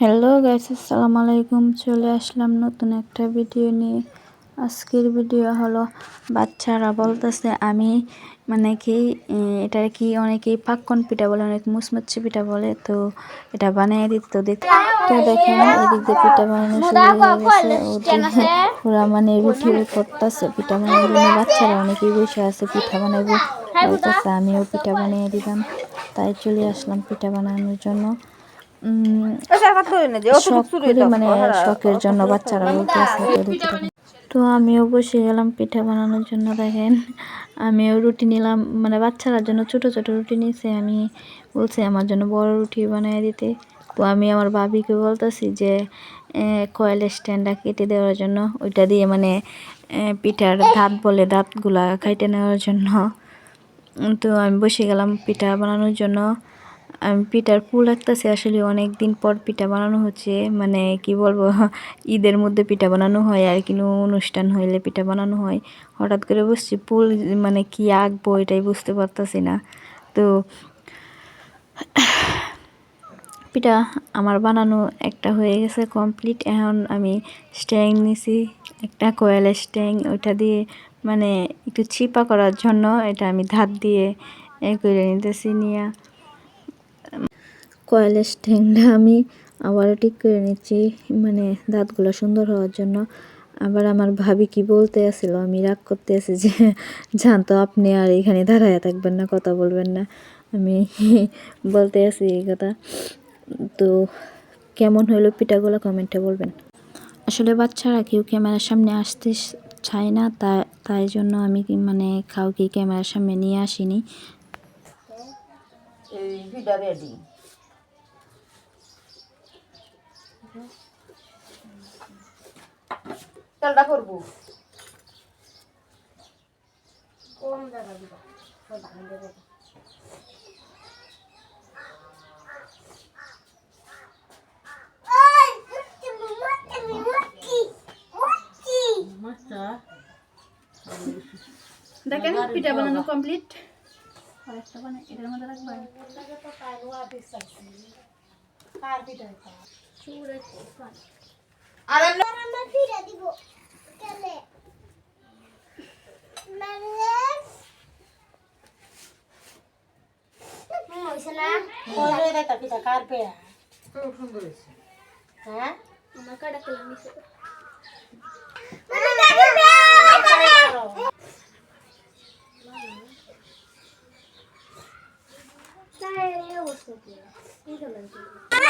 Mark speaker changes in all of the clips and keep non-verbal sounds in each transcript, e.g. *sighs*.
Speaker 1: Hello guys আসসালামু আলাইকুম চলে আসলাম নতুন একটা ভিডিও নিয়ে। আজকের ভিডিও হলো, বাচ্চারা বলতেছে, আমি মানে কি এটা কি অনেকেই পাক্কন পিঠা বলে, অনেক মুচমুচি পিঠা বলে, তো এটা বানিয়ে দিত তো দেখ তো দেখেন, এদিক দিয়ে পিঠা বানানো শুরু হয়ে গেছে। ওরা মানে রুটি করতেছে, পিঠা বানানোর জন্য। বাচ্চারা অনেকেই বসে আছে, পিঠা বানাবো বলতেছে, আমিও পিঠা বানিয়ে দিলাম তাই চলে আসলাম পিঠা বানানোর জন্য। মানে শখের জন্য বাচ্চারা বলতেছে তো আমিও বসে গেলাম পিঠা বানানোর জন্য দেখেন। আমিও রুটি নিলাম মানে বাচ্চারার জন্য ছোট ছোট রুটি নিয়েছে আমি বলছি আমার জন্য বড় রুটি বানিয়ে দিতে। তো আমি আমার ভাবিকে বলতেছি যে কয়েল স্ট্যান্ডটা কেটে দেওয়ার জন্য ওইটা দিয়ে মানে পিঠার দাঁত বলে দাঁতগুলা খাইটে নেওয়ার জন্য। তো আমি বসে গেলাম পিঠা বানানোর জন্য। পিঠার পুল লাগতেছে আসলে অনেক দিন পর পিঠা বানানো হচ্ছে। মানে কি বলব, *laughs* ঈদের মধ্যে পিঠা বানানো হয়, আর কোনো অনুষ্ঠান হইলে পিঠা বানানো হয়। হঠাৎ করে বসছি, পুল মানে কি আঁকবো এটাই বুঝতে পারতেছি না। তো *sighs* পিঠা আমার বানানো একটা হয়ে গেছে কমপ্লিট। এখন আমি স্ট্যাং নিছি, একটা কয়েলের স্ট্যাং, ওইটা দিয়ে মানে একটু ছিপা করার জন্য এটা আমি ধার দিয়ে এ করে নিতেছি নিয়ে। কয়েলের স্ট্যাংটা আমি আবারও ঠিক করে নিচ্ছি। মানে দাঁতগুলো সুন্দর হওয়ার জন্য। আবার আমার ভাবি কি বলতে আসছিল আমি রাগ করতে আছি যে জানতো আপনি আর এখানে দাঁড়ায় থাকবেন না কথা বলবেন না। আমি বলতে আছি এই কথা। তো কেমন হইল পিঠাগুলো কমেন্টে বলবেন? আসলে বাচ্চারা কেউ ক্যামেরার সামনে আসতে চায় না তা তাই জন্য আমি মানে কাউকে ক্যামেরার সামনে নিয়ে আসিনি। Ready তেলটা করবো কম জায়গা দিব দেখেন পিঠা বানানো কমপ্লিট আরেকটা বানাই এটার মধ্যে রাখবেন আর আমরা পিঠা দিব কেলে মানে হইছে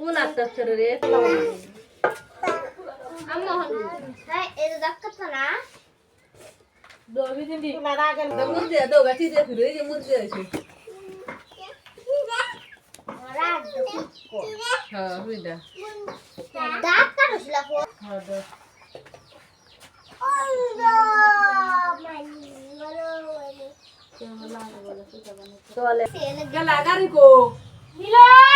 Speaker 1: কোন একটা ছেড়ে রে হ্যাঁ হ্যাঁ
Speaker 2: চলে
Speaker 1: গেলা গাড়ি কো
Speaker 2: নিলয়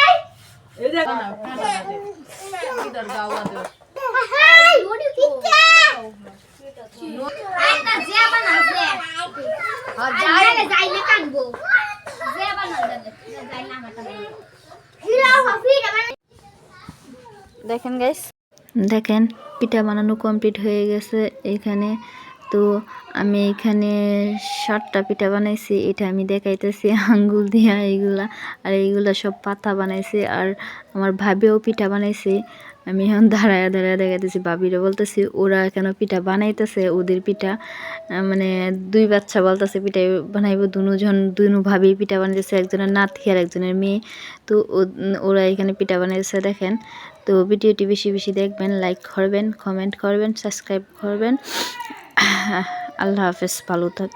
Speaker 1: দেখেন গাইস দেখেন পিঠা বানানো কমপ্লিট হয়ে গেছে। এখানে তো আমি এখানে সাতটা পিঠা বানাইছি, এটা আমি দেখাইতেছি আঙ্গুল দিয়া এইগুলা। আর এইগুলা সব পাতা বানাইছে আর আমার ভাবেও পিঠা বানাইছে। আমি এখন দাঁড়ায় দাঁড়ায় দেখাইতেছি, ভাবিরা বলতেছি, ওরা কেন পিঠা বানাইতেছে ওদের পিঠা? মানে দুই বাচ্চা বলতেছে, পিঠা বানাইব দুজন, দুনু ভাবি পিঠা বানাইতেছে, একজনের নাতি আর একজনের মেয়ে। তো ওরা এখানে পিঠা বানাইতেছে, দেখেন। তো ভিডিওটি বেশি বেশি দেখবেন লাইক করবেন কমেন্ট করবেন সাবস্ক্রাইব করবেন। আল্লাহ হাফেজ ভালো থাক।